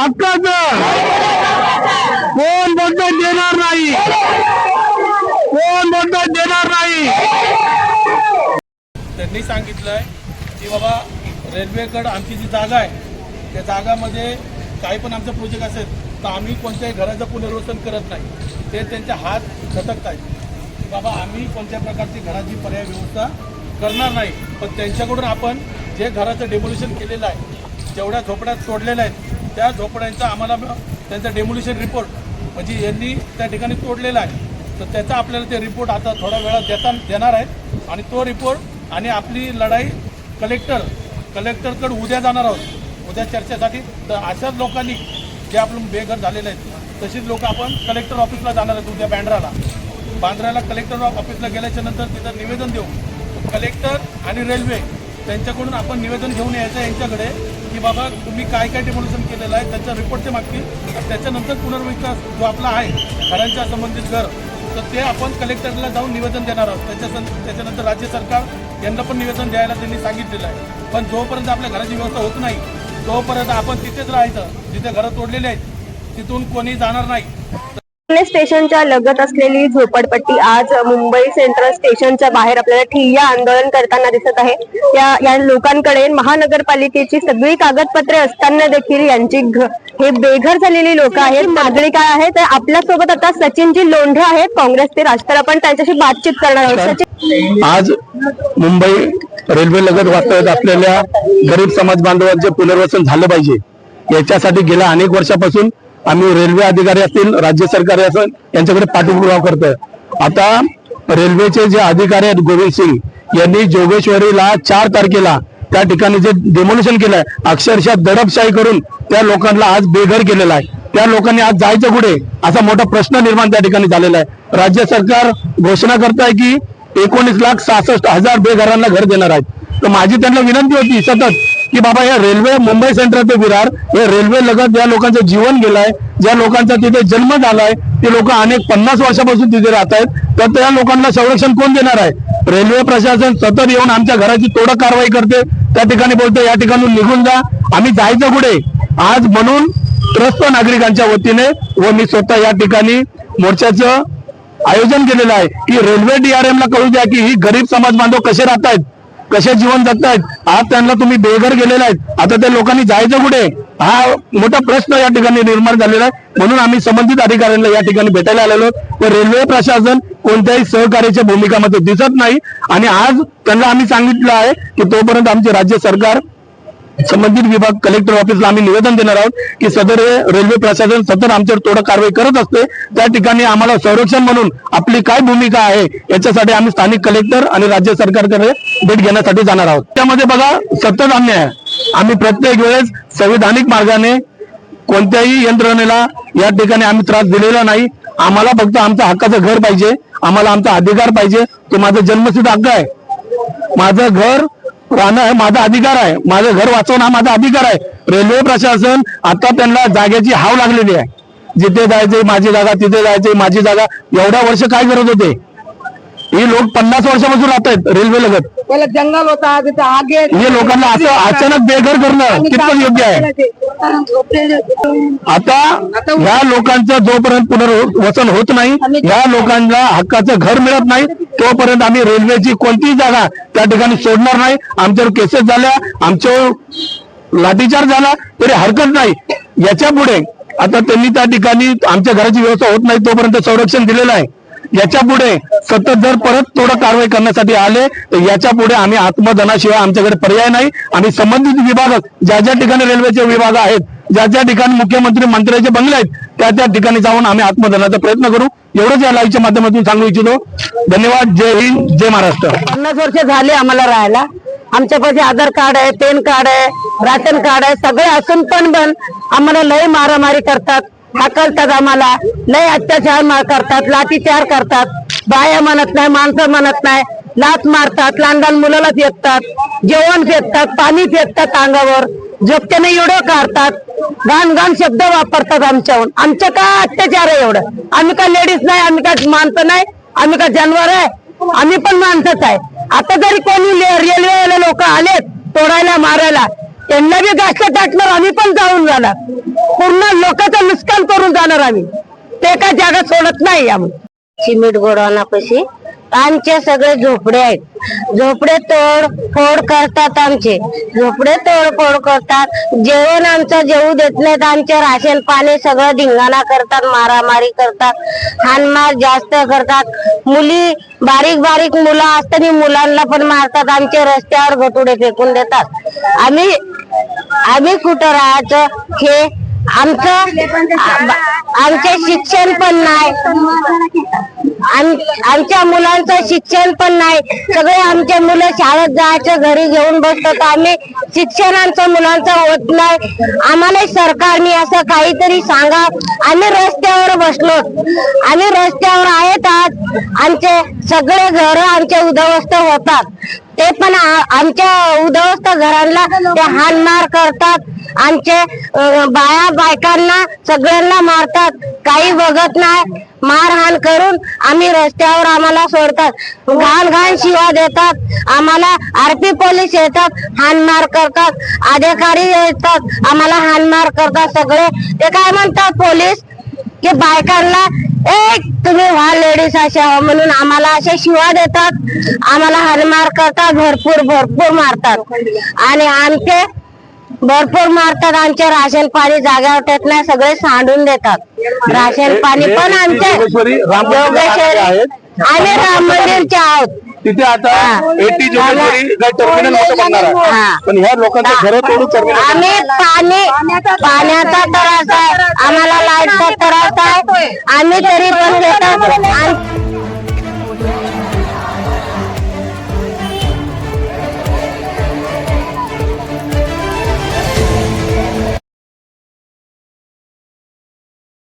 हक्काच. कोण बदल देणार नाही? कोण बदल देणार नाही? त्यांनी सांगितलं आहे की बाबा रेल्वेकडं आमची जी जागा आहे त्या जागामध्ये काही पण आमचं प्रोजेक्ट असेल तर आम्ही कोणत्याही घराचं पुनर्वसन करत नाही. ते त्यांच्या हात झटकत आहेत. की बाबा आम्ही कोणत्या प्रकारची घराची पर्याय व्यवस्था करणार नाही. पण त्यांच्याकडून आपण जे घराचं डेमोल्युशन केलेलं आहे जेवढ्या झोपड्यात तोडलेल्या आहेत त्या झोपड्यांचा आम्हाला त्यांचा डेमोलिशन रिपोर्ट म्हणजे यांनी त्या ठिकाणी तोडलेला आहे तर त्याचा आपल्याला ते रिपोर्ट आता थोड्या वेळात देता देणार आहेत. आणि तो रिपोर्ट आणि आपली लढाई कलेक्टर कलेक्टरकडे उद्या जाणार आहोत. उद्या चर्चेसाठी. तर अशाच लोकांनी जे आपलं बेघर झालेले आहेत तशीच लोक आपण कलेक्टर ऑफिसला जाणार आहेत उद्या बँड्राला बांद्राला कलेक्टर ऑफिसला गेल्याच्यानंतर तिथं निवेदन देऊ. कलेक्टर आणि रेल्वे त्यांच्याकडून आपण निवेदन घेऊन यायचं यांच्याकडे की बाबा तुम्ही काय काय डेमोल्युशन केलेलं आहे त्याचा रिपोर्ट ते मागतील. तर त्याच्यानंतर पुनर्विकास जो आपला आहे घरांच्या संबंधित घर तर ते आपण कलेक्टरला जाऊन निवेदन देणार आहोत. त्याच्या त्याच्यानंतर राज्य सरकार यांना पण निवेदन द्यायला त्यांनी सांगितलेलं आहे. पण जोपर्यंत आपल्या घराची व्यवस्था होत नाही तोपर्यंत आपण तिथेच राहायचं. जिथे घरं तोडलेली आहेत तिथून कोणी जाणार नाही. पुणे स्टेशनच्या लगत असलेली झोपडपट्टी आज मुंबई सेंट्रल स्टेशनच्या बाहेर आपल्याला ठिय्या आंदोलन करताना दिसत आहे. या या लोकांकडे महानगरपालिकेची सगळी कागदपत्रे असताना देखील यांची हे बेघर झालेली लोक आहेत. मागणी काय आहे? तर आपल्यासोबत आता सचिनजी लोंढे आहेत. काँग्रेसचे राज तर आपण त्यांच्याशी बातचीत करणार आहोत. सचिन आज मुंबई रेल्वे लगत वास्तव्यात असलेल्या गरीब समाज बांधवांचे पुनर्वसन झालं पाहिजे. याच्यासाठी गेल्या अनेक वर्षापासून आम्ही रेल्वे अधिकारी असतील राज्य सरकार असेल यांच्याकडे पाठपुरावा करतोय. आता रेल्वेचे जे अधिकारी आहेत गोविंद सिंग यांनी जोगेश्वरीला चार तारखेला त्या ठिकाणी जे डेमोल्युशन केलंय अक्षरशः दडपशाही करून त्या लोकांना आज बेघर केलेला आहे. त्या लोकांनी आज जायचं कुठे? असा मोठा प्रश्न निर्माण त्या ठिकाणी झालेला आहे. राज्य सरकार घोषणा करत आहे की एकोणीस लाख सहासष्ट हजार बेघरांना घर देणार आहेत. तर माझी त्यांना विनंती होती सतत की बाबा या रेल्वे मुंबई सेंट्रल ते विरार हे रेल्वे लगत ज्या लोकांचं जीवन गेलंय ज्या लोकांचा तिथे जन्म झालाय ते लोक अनेक पन्नास वर्षापासून तिथे राहत आहेत तर त्या लोकांना संरक्षण कोण देणार आहे? रेल्वे प्रशासन सतत येऊन आमच्या घराची तोडक कारवाई करते त्या ठिकाणी बोलते या ठिकाणून निघून जा आम्ही जायचं कुठे? आज म्हणून त्रस्त नागरिकांच्या वतीने व मी स्वतः या ठिकाणी मोर्चाचं आयोजन केलेलं आहे की रेल्वे डीआरएम ला कळू द्या की ही गरीब समाज बांधव कसे राहतायत? कसे जीवन जगतायत? आज त्यांना तुम्ही बेघर गेलेले आहेत. आता त्या लोकांनी जायचं कुठे? हा मोठा प्रश्न या ठिकाणी निर्माण झालेला आहे. म्हणून आम्ही संबंधित अधिकाऱ्यांना या ठिकाणी भेटायला आलेलो व रेल्वे प्रशासन कोणत्याही सहकार्याच्या भूमिकामध्ये दिसत नाही. आणि आज त्यांना आम्ही सांगितलं आहे की तोपर्यंत आमचे राज्य सरकार संबंधित विभाग कलेक्टर ऑफिसला आम्ही निवेदन देणार आहोत की सदर हे रेल्वे प्रशासन सतत आमच्यावर तोडक कारवाई करत असते. त्या ठिकाणी आम्हाला संरक्षण म्हणून आपली काय भूमिका आहे याच्यासाठी आम्ही स्थानिक कलेक्टर आणि राज्य सरकारकडे भेट घेण्यासाठी जाणार आहोत. त्यामध्ये बघा सतत अन्याय आहे. आम्ही प्रत्येक वेळेस संविधानिक मार्गाने कोणत्याही यंत्रणेला या ठिकाणी आम्ही त्रास दिलेला नाही. आम्हाला फक्त आमचं हक्काचं घर पाहिजे. आम्हाला आमचा अधिकार पाहिजे. तो माझा जन्मसिद्ध हक्क आहे. माझं घर राहणं हे माझा अधिकार आहे. माझं घर वाचवणं हा माझा अधिकार आहे. रेल्वे प्रशासन आता त्यांना जागेची हाव लागलेली आहे. जिथे जायचे माझी जागा तिथे जायचे माझी जागा. एवढ्या वर्ष काय करत होते? ही लोक पन्नास वर्षापासून राहत आहेत रेल्वे लगत. पहिले जंगल होता तिथे आगे हे लोकांना असं अचानक बेघर करणं कितपत योग्य आहे? आता ह्या लोकांचं जोपर्यंत पुनर्वसन होत नाही ह्या लोकांना हक्काचं घर मिळत नाही तोपर्यंत आम्ही रेल्वेची कोणतीही जागा त्या ठिकाणी सोडणार नाही. आमच्यावर केसेस झाल्या आमच्यावर लाठीचार्ज झाला तरी हरकत नाही. याच्यापुढे आता त्यांनी त्या ठिकाणी आमच्या घराची व्यवस्था होत नाही तोपर्यंत संरक्षण दिलेलं आहे. याच्यापुढे सतत जर परत थोडं कारवाई करण्यासाठी आले तर याच्यापुढे आम्ही आत्मदनाशिवाय आमच्याकडे पर्याय नाही. आम्ही संबंधित विभाग ज्या ज्या ठिकाणी रेल्वेचे विभाग आहेत ज्या ज्या ठिकाणी मुख्यमंत्री मंत्र्याचे बंगले आहेत त्या त्या ठिकाणी जाऊन आम्ही आत्मदनाचा प्रयत्न करू. एवढंच या लाईव्हच्या माध्यमातून सांगू इच्छितो. धन्यवाद. जय हिंद जय महाराष्ट्र. पन्नास वर्ष झाले आम्हाला राहायला. आमच्यापाशी आधार कार्ड आहे पॅन कार्ड आहे राशन कार्ड आहे सगळे असून पण पण आम्हाला लय मारामारी करतात. हाकलतात आम्हाला. लय अत्याचार करतात लाठीचार करतात. बाया म्हणत नाही माणसं म्हणत नाही. लात मारतात लहान लहान मुलाला फेकतात जेवण फेकतात पाणी फेकतात अंगावर. झोपट्याने एवढं काढतात घाण घाण शब्द वापरतात आमच्याहून. आमचं काय अत्याचार आहे एवढं? आम्ही का लेडीज नाही आम्ही काय माणसं नाही आम्ही का जानवर आहे? आम्ही पण माणसंच आहे. आता जरी कोणी रेल्वेवाले लोक आलेत तोडायला मारायला त्यांना बी गाठ टाकणार आम्ही पण जाऊन जाणार. पूर्ण लोकांचं नुकसान करून जाणार आम्ही. ते काय जागा सोडत नाही आम्ही. सिमेंट गोडाऊनापाशी आमचे सगळे झोपडे आहेत. झोपडे तोड फोड करतात आमचे. झोपडे तोड फोड करतात. जेवण आमचं जेवू देत नाहीत. आमचे राशन पाणी सगळं धिंगाणा करतात मारामारी करतात. हानमार जास्त करतात. मुली बारीक बारीक मुलं असताना मुलांना पण मारतात. आमचे रस्त्यावर घटुडे फेकून देतात. आम्ही आम्ही कुठं राहायचं हे आमचं आमचे शिक्षण पण नाही. आमच्या मुलांचं शिक्षण पण नाही. सगळे आमचे मुलं शाळेत जायचं घरी घेऊन बसतात. आम्ही शिक्षणाचं मुलांचं होत नाही. आम्हाला सरकारने असं काहीतरी सांगा. आम्ही रस्त्यावर बसलो. आम्ही रस्त्यावर आहेत आज. आमचे सगळे घर आमचे उद्ध्वस्त होतात. ते पण आमच्या उद्ध्वस्त घरांना ते हानमार करतात. आमचे बाया बायकांना सगळ्यांना मारतात. काही बघत नाही. मारहाण करून आम्ही रस्त्यावर आम्हाला सोडतात. घाण घाण शिवा देतात. आम्हाला आरपी पोलीस येतात हानमार करतात. अधिकारी येतात आम्हाला हानमार करतात सगळे. ते काय म्हणतात पोलीस? की बायकांना एक तुम्ही व्हा लेडीज अशा म्हणून आम्हाला अशा शिवा देतात. आम्हाला हानमार करतात भरपूर भरपूर मारतात. आणि आमचे भरपूर मारतात आमचे राशन पाणी जाग्यावर ठेवत नाही सगळे सांडून देतात. राशन पाणी पण आमचे आहेत. आम्ही राम मंदिरचे आहोत. तिथे आता हा. एटी काय टर्मिनल मोठं बनणार हा. आहे पण ह्या लोकांचं घर तोडून टर्मिनल आम्ही पाणी पाण्याचा त्रास आहे. आम्हाला लाईटचा त्रास आहे. आम्ही तरी पण घेतात